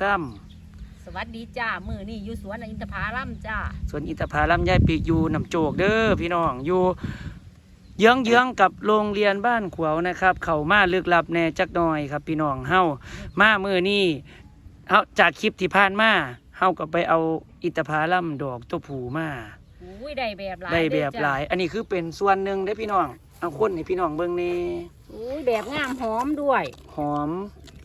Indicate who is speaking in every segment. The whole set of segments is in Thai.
Speaker 1: ซ้
Speaker 2: สวัสดีจ้า มือนี่อยู่สวนอินทผาลัมจ้าำ
Speaker 1: ส่วนอินทผลัมยายปีกอยู่น้ำโจกเด้อพี่น้องอยู่เยื้องเยื้องๆกับโรงเรียนบ้านขวาวนะครับ เข้ามาลึกลับแหน่จักหน่อยครับ พี่น้องเฮามามือนี่เฮาจากคลิปที่ผ่านมาเฮาก็ไปเอาอินทผลัมดอกตัวผูมา
Speaker 2: อุ้ยได้แบบหลาย
Speaker 1: ได้แบบ
Speaker 2: เจ้
Speaker 1: หลาย อันนี้คือเป็นส่วนหนึ่งได้อพี่น้องเอาคนให้พี่น้องเบิ่งนี่
Speaker 2: อุ้ยแบบงามหอมด้วย
Speaker 1: หอม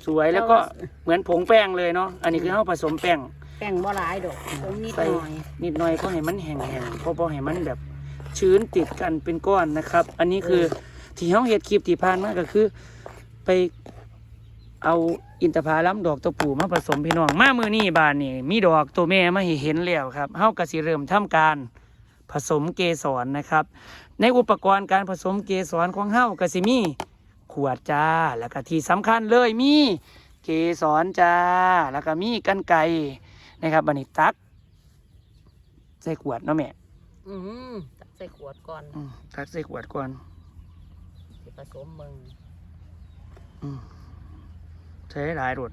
Speaker 1: สวยแล้วก็เหมือนผงแป้งเลยเนาะอันนี้คือเฮาผสมแป้ง
Speaker 2: แป้งบ่หลายดอกผมนิด
Speaker 1: ใส่
Speaker 2: หน่อย
Speaker 1: นิดหน่อยก็ให้มันแห้งๆเพราะพอให้มันแบบชื้นติดกันเป็นก้อนนะครับ อันนี้คือที่เฮาเฮ็ดคลิปที่ผ่านมาก็คือ ไปเอาอินทผลัมดอกตัวผู้มาผสมพี่น้องมามือนี้บานนี่มีดอกตัวแม่มาให้เห็นแล้วครับเฮาก็สิเริ่มทำการผสมเกสรนะครับ ในอุปกรณ์การผสมเกสรของเฮาก็สิมี ขวดจ้า แล้วก็ที่สำคัญเลยมีเกสรจ้า แล้วก็มีกันไกรนะครับบันนี้ตัก ใส่ขวดเนาะแม่
Speaker 2: อืมตักใส่ขวดก่อน
Speaker 1: อืมตักใส่ขวดก่อน
Speaker 2: สิผสมมึง
Speaker 1: อืมใช้หลายรถ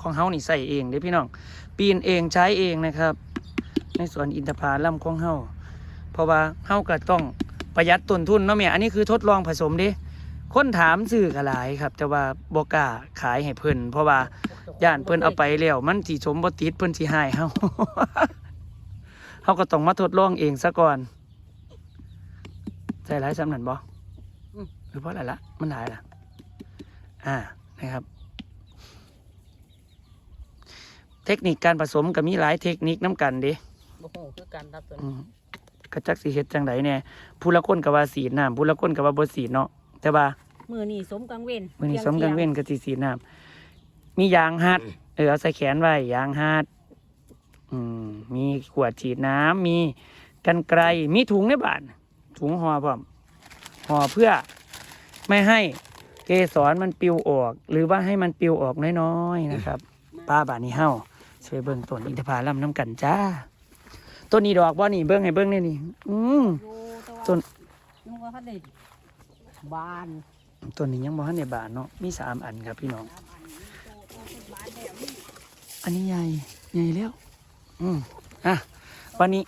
Speaker 1: ของเฮานี่ใส่เองเด้อพี่น้อง ปีนเองใช้เองนะครับ ในสวนอินทผลัมของเฮาเพราะว่าเฮาก็ต้องประหยัดต้นทุนเนาะแม่อันนี้คือทดลองผสมเด้ คนถามซื้อก็หลายครับ แต่ว่าบ่กล้าขายให้เพิ่นเพราะว่าย่านเพิ่นเอาไปแล้วมันสิสมบ่ติดเพิ่นสิหายเฮาเฮาก็ต้องมาทดลองเองซะก่อนใส่หลายสำนันบ่หรือเพราะอะไรละมันหลายล่ะ อ่านะครับ เทคนิคการผสมก็มีหลายเทคนิคน้ำกันเด้
Speaker 2: บ่ฮู้คือกันครับตัว
Speaker 1: อื
Speaker 2: นี้
Speaker 1: มกระจักสีเฮ็ดจังไดเนี่ยผู้ละคนก็ว่าสีดน้ำผู้ละคนก็ว่าบ่สีดเนาะ แต่ว่า
Speaker 2: มือนี่สมกังเว้น
Speaker 1: มื้อนี้ส
Speaker 2: ที่ย
Speaker 1: ม
Speaker 2: ง
Speaker 1: กังเว้นก็สิสีดน้ำมียางฮัดเออเอาใส่แขนไว้ยางฮัดอืมมีขวดฉีดน้ำมีกันไกรมีถุงในบ้านถุงห่อพร้อมห่อเพื่อไม่ให้เกสรมันปลิวออก หรือว่าให้มันปลิวออกน้อยๆนะครับ ป้าบานนี้เฮาช่วยเบิ่งต้นอินทผลัมน้ำกันจ้าต้นนี้ดอกบ่นี่เบิ่งให้เบิ่งนี่นี่อืม
Speaker 2: อยู่แต่ว่า
Speaker 1: ต้น
Speaker 2: บาน
Speaker 1: ต้นนี้ยังบ่ทันได้บานเนาะมีสามอันครับพี่น้อง อันนี้ใหญ่ใหญ่แล้วอืมอะวันนี้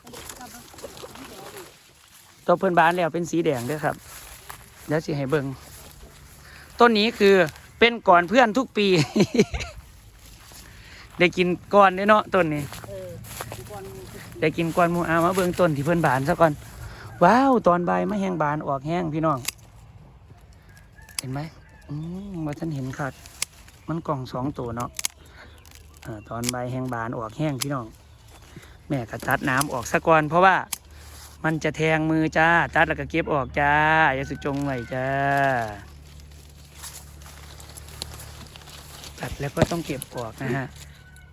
Speaker 1: ตัวเพิ่นบานแล้วเป็นสีแดงด้วยครับเดี๋ยวสิให้เบิงต้นนี้คือเป็นก่อนเพื่อนทุกปี ได้กินก่อนเนาะต้นนี้ได้กินก่อนมูอามาเบิงต้นที่เพิ่อนบานซะก่อน ว้าว ตอนใบมาแห้งบานออกแห้งพี่น้อง ห็นไหมอืมว่าท่านเห็นขาดมันกล่องสองตัวเนาะอตอนใบแห้งบานออกแห้งพี่น้อง แม่ก็ตัดน้ำออกซะก่อนเพราะว่ามันจะแทงมือจ้า ตัดแล้วก็เก็บออกจ้า อย่าสุจงไว้จ้า ตัดแล้วก็ต้องเก็บออกนะฮะ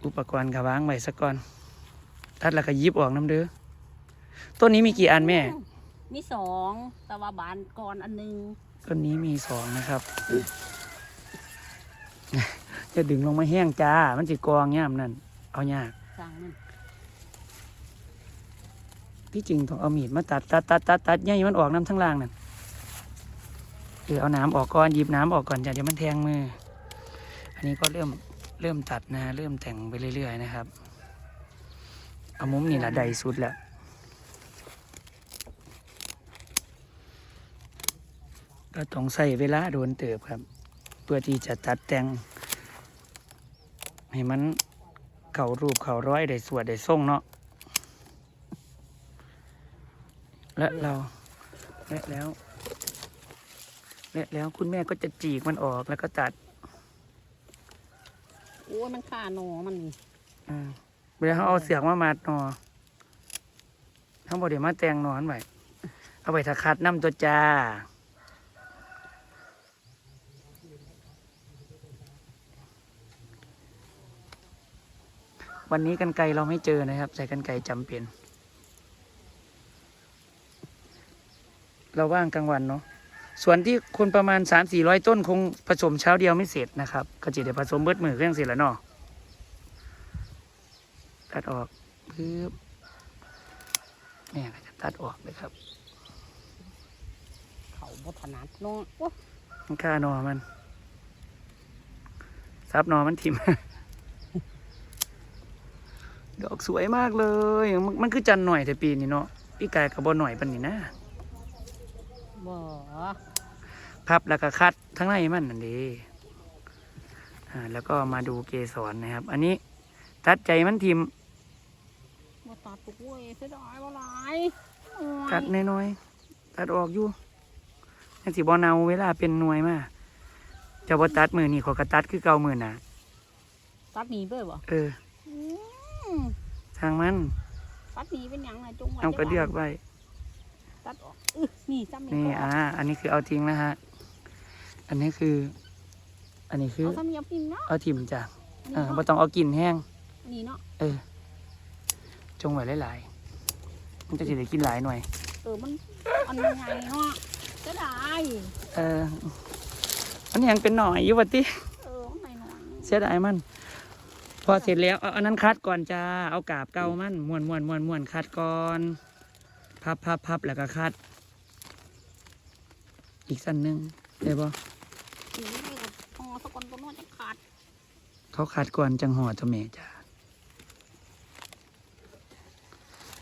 Speaker 1: อุปกรณ์ก็วางไว้ซะก่อน ตัดแล้วก็ยิบออกน้ำเด้อ ต้นนี้มีกี่อันแม่
Speaker 2: มีสองแต่ว่าบานก่อนอันหนึง
Speaker 1: ต้นนี้มีสองนะครับจะดึงลงมาแห้งจ้า มันสิกองย่ามนั่น เอายาก
Speaker 2: สั่งมัน
Speaker 1: ที่จริงต้องเอามีดมาตัดตัดตัดตัดตัดย่ายมันออกน้ำทั้งล่างนั่นเออเอาน้ำออกก่อนหยิบน้ำออกก่อนจ้ะเดี๋ยวมันแทงมือ อันนี้ก็เริ่มเริ่มตัดนะ เริ่มแต่งไปเรื่อยๆนะครับ เอามุมนี่แหละใดสุดแล้ว ก็ต้องใส่เวลาโดนเติบครับ เพื่อที่จะตัดแต่ง ให้มันเข่ารูปเข่าร้อยได้สวดได้ทรงเนาะและเราและแล้วและแล้วคุณแม่ก็จะจีกมันออกแล้วก็ตัด
Speaker 2: โอ้ยมันข่าหนอมันนี่
Speaker 1: อ่าเวลาเขาเอาเสียงมามาดนอทั้งหมดเดี๋ยวมาแต่งนอนไว้เอาไปถักคัดน้ำตัวจ้า วันนี้กันไกลเราไม่เจอนะครับ ใส่กันไกลจำเป็น เราว่างกลางวันเนาะส่วนที่คนประมาณสามสี่ร้อยต้นคงผสมเช้าเดียวไม่เสร็จนะครับก็จะเดี๋ยวผสมเบิดมือเครื่องเสร็จแล้วเนาะตัดออกปึ๊บแม่ก็จะตัดออกเลยครับ
Speaker 2: เขาบถนัดเนาะโอ้
Speaker 1: มันค่าหนอมันซับหนอมันทิม ดอกสวยมากเลยมันมันคือจันหน่อยแต่ปีนี้เนาะพี่กายกับบหน่อยปันนี่นะ
Speaker 2: บ่
Speaker 1: พับแล้วก็คัดทั้งในมันนั่นดีอ่าแล้วก็มาดูเกสรนะครับ อันนี้ตัดใจมันทิม
Speaker 2: บ่ตัดปุกเว้ยเสียดายบ่หลายโอ้ย
Speaker 1: ตัดน้อยๆตัดออกอยู่นั่นสิบอเนาเวลาเป็นหน่วยมาเจะบ่ตัดมือนี่เขอกระตัดคือเก่ามือน่ะ
Speaker 2: ตัดหนีไปบ่
Speaker 1: เออ
Speaker 2: อืม
Speaker 1: ทางมัน
Speaker 2: ตัดหนีเป็นหยังไงจงไว้
Speaker 1: เอากระเดือกไว้
Speaker 2: ตัดออกอื้อนี่ซ้ำนี่
Speaker 1: นี่
Speaker 2: ก็
Speaker 1: อ่าอันนี้คือเอาทิ้งนะฮะ อันนี้คือ อันนี้คือ
Speaker 2: เอาซ้ำนี่เอาพิมพ์เนาะ
Speaker 1: เอาทิมจ้ะ
Speaker 2: อัน
Speaker 1: เอ
Speaker 2: นี้
Speaker 1: อ
Speaker 2: เนาะ
Speaker 1: บ่ต้องเอากลิ่นแห้ง
Speaker 2: อันนี้เนาะ
Speaker 1: เออ จงไว้หลายๆมันจะสิได้กินหลายหน่อย
Speaker 2: เออมันอันยังไงเนาะเสียดาย
Speaker 1: เออมันยังเป็นหน่อยอยู่วะติ
Speaker 2: เออข้างในหน่อย
Speaker 1: เสียดายมัน พอเสร็จแล้วเอาอันนั้นคัดก่อนจ้าเอากาบเก่ามันม้วนม้วนม้วนม้วนคัดก่อนพับพับพับแล้วก็คัด อีกสั้นหนึ่งได้ปะ
Speaker 2: สีนี่ก็พอสกอนตัวโน้นจะขาด
Speaker 1: เขาคัดก่อนจังหอเจ้าแม่จ้า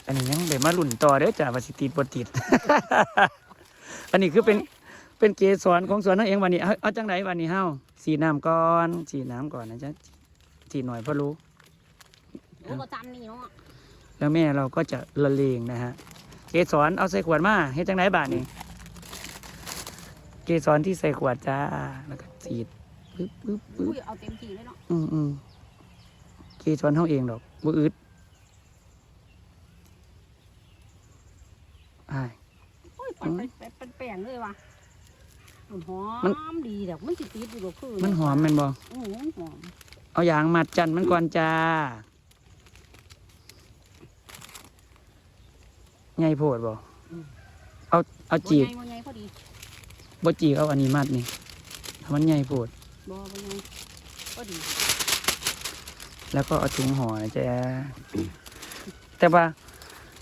Speaker 1: อันนี้ยังเดี๋ยวมาลุ่นต่อเด้อจ้าว่าสิติดบ่ติด อันนี้คือเป็นเป็นเกสรของสวนนั่นเองวันนี้เอาเอาจังไหนวันนี้เฮาสีน้ำก่อนสีน้ำก่อนนะจ๊ะ สีหน่อยเพราะรู้
Speaker 2: โอ้ก็จำนี่เนาะ
Speaker 1: แล้วแม่เราก็จะละเลงนะฮะ เกสรเอาใส่ขวดมาเฮ็ดจังไหนบาทนี่เกสรที่ใส่ขวดจ้า แล้วก็สีดปึ๊บปึ๊บปึ๊
Speaker 2: อุ้
Speaker 1: บ
Speaker 2: ยเอาเต็มที่เลยเนาะ
Speaker 1: อืมอืมเกสรเฮาเองดอกบ่อึดอ้าย
Speaker 2: โอ้ยไปไปไปเป็นแป้งเลยว่ะมันหอ
Speaker 1: มัน
Speaker 2: มดีแบบมันสิติดอยู่ก็คือ
Speaker 1: มันหอมแม่นบ่
Speaker 2: อือมันหอม
Speaker 1: เอายางมัดจันมันก่อนจ้าใหญ่โพดบ่เอาเอาจีก
Speaker 2: บ่ใหญ่บ่ใหญ่พอดี
Speaker 1: บ่จีกเอาอันนี้มัดนี่ถ้ามันใหญ่โพด
Speaker 2: บ่บ่ใหญ่พอดี
Speaker 1: แล้วก็เอาถุงห่อนะจ๊ะแต่ว่า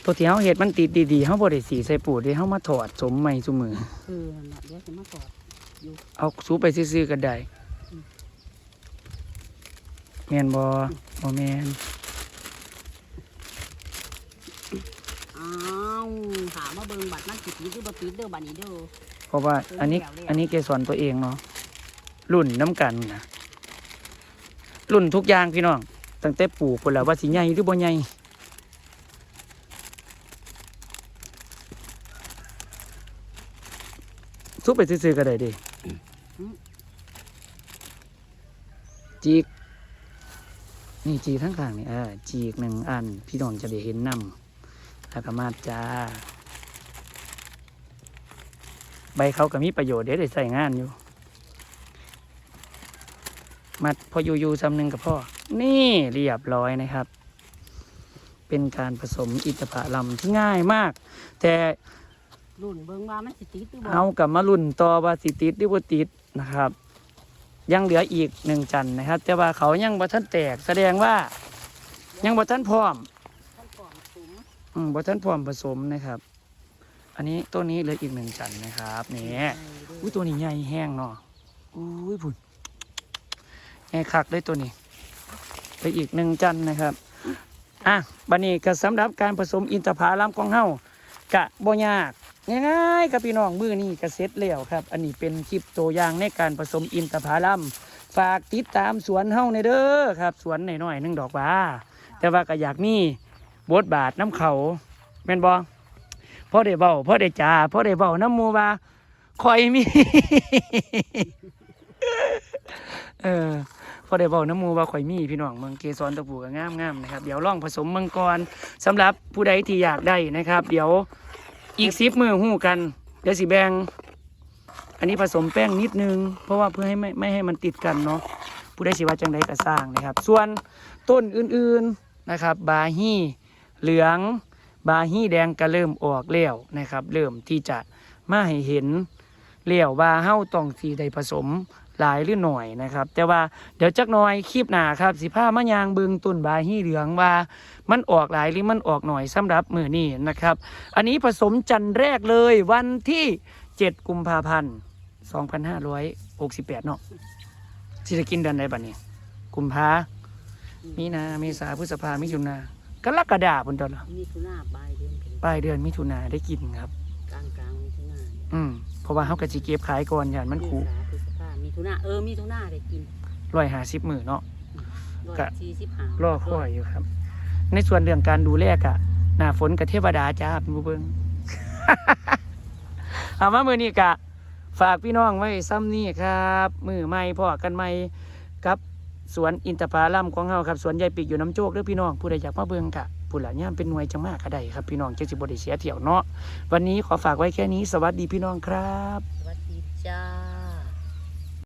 Speaker 1: ตัวที่เฮาเฮ็ดมันติดดีๆเฮาบ่ได้สีใส่ปูดเด้เฮามาถอดสมใหม่ซุมือ
Speaker 2: เออนั่นล่ะเดี๋ยวสิมาสอด
Speaker 1: เอาสูไปซื่อๆก็ได้
Speaker 2: อืม
Speaker 1: แม่นบ่บ่แม่น
Speaker 2: อ้าวถามว่าเบิ่งบัตรมันสิติดหรือบ่ติดเด้อบัดนี้เด้อ
Speaker 1: เพราะว่าอันนี้
Speaker 2: แล้วแล้ว
Speaker 1: อันนี้เกสรตัวเองเนาะรุ่นน้ำกันนะรุ่นทุกอย่างพี่น้อง ตั้งแต่ปลูกพุ่นแล้วว่าสิใหญ่หรือบ่ใหญ่ซุปไปซื่อๆก็ได้เดิจีก นี่จีกทั้งข้างนี่เออจีกหนึ่งอัน พี่น้องจะได้เห็นนำแล้วก็มาดจ้า ใบเขาก็มีประโยชน์เดี๋ยวได้ใส่งานอยู่ มัดพออยู่อยู่ๆซ้ำหนึ่งกับพ่อ นี่เรียบร้อยนะครับ เป็นการผสมอิฐผลัมที่ง่ายมาก แต่
Speaker 2: รุ่นเบิ่งว่ามันสิติดหรือบ่
Speaker 1: เอากับมารุ่นต่อว่าสิติดหรือบ่ติดนะครับ ยังเหลืออีกหนึ่งจันนะครับ แต่ว่าเขายังบ่ทันแตกแสดงว่า ยังบ่ทันพร้อม
Speaker 2: อื
Speaker 1: มบ่ทันพร้อมผสมนะครับ อันนี้ต้นนี้เหลืออีกหนึ่งจันนะครับนี่อุ้ยตัวนี้ใหญ่แห้งเนาะอุ้ยผุนใหญ่คักเลยตัวนี้ไปอีกหนึ่งจันนะครับอะบันนี้ก็สำหรับการผสมอินทผลัมของเฮากะบ่ยาก ง่ายๆกับพี่น้องมือนี้ก็เสร็จแล้วครับ อันนี้เป็นคลิปตัวอย่างในการผสมอินทผลัมฝากติดตามสวนเฮ้าในเด้อครับ สวนหน่อยๆหนึงดอกว่า แต่ว่าก็อยากมีบทบาทน้ำเขาแม่นบ่พ่อได้เบาพ่อได้จ่าพ่อได้เบาน้ำมูว่าคอยมี เออพอได้บอกน้ำมูว่าข่อยมีพี่น้องเมืองเกสรตะปูกงามงามๆนะครับ เดี๋ยวล่องผสมมังกรสำหรับผู้ใดที่อยากได้นะครับ เดี๋ยว อีกซิปมือหู้กัน เดี๋ยวสิแบง อันนี้ผสมแป้งนิดนึง เพราะว่าเพื่อให้ไม่ไม่ให้มันติดกันเนาะผู้ใดสิว่าจังใดก็สร้างนะครับ ส่วนต้นอื่นๆนะครับ บาฮีเหลืองบาฮีแดงก็เริ่มออกแล้วนะครับ เริ่มที่จะมาให้เห็นเลี้ยวว่าเฮ้าต้องสีได้ผสม หลายหรือหน่อยนะครับ แต่ว่าเดี๋ยวจักหน่อยคลิปหน้าครับสิผ้ามะยางเบิงต้นบาฮีเหลืองว่า มันออกหลายหรือมันออกหน่อยสำหรับมือนี้นะครับ อันนี้ผสมจันทร์แรกเลยวันที่ 7 กุมภาพันธ์2568 เนาะสิจะกินเดือนใดบัดนี้ กุมภามีนาเมษาพฤษภามิถุนากรกฎาคมตอนละ
Speaker 2: มีทุนาปลายเดือนกัน
Speaker 1: ปลายเดือนมิถุนาได้กินครับ
Speaker 2: กลางกลางๆมีทุนา
Speaker 1: อืมเพราะว่าเฮากะสิเก็บขายก่อนอย่างมันคู
Speaker 2: ทุนาเออมีทุนาได้กิน
Speaker 1: ร้อยหาสิบมือเนาะ
Speaker 2: ร้อย
Speaker 1: กะ
Speaker 2: สี่สิบห้าร
Speaker 1: อคอยอยู่ครับ ในส่วนเรื่องการดูแลกะหน้าฝนกับเทวดาจ้าเป็นผู้เบิงเอามามือนี้กะ ฝากพี่น้องไว้ซ้ำนี่ครับ มือใหม่พ่อกันใหม่กับสวนอินทผลัมของเฮาครับสวนใหญ่ปีกอยู่น้ำโจกเด้อพี่น้องผู้ใดอยากมาเบิ่งกะผู้หลานย่ามเป็นหน่วยจังมากก็ได้ครับพี่น้องจะสิบ่ได้เสียเที่ยวเนาะวันนี้ขอฝากไว้แค่นี้สวัสดีพี่น้องครับ
Speaker 2: สวัสดีจ้า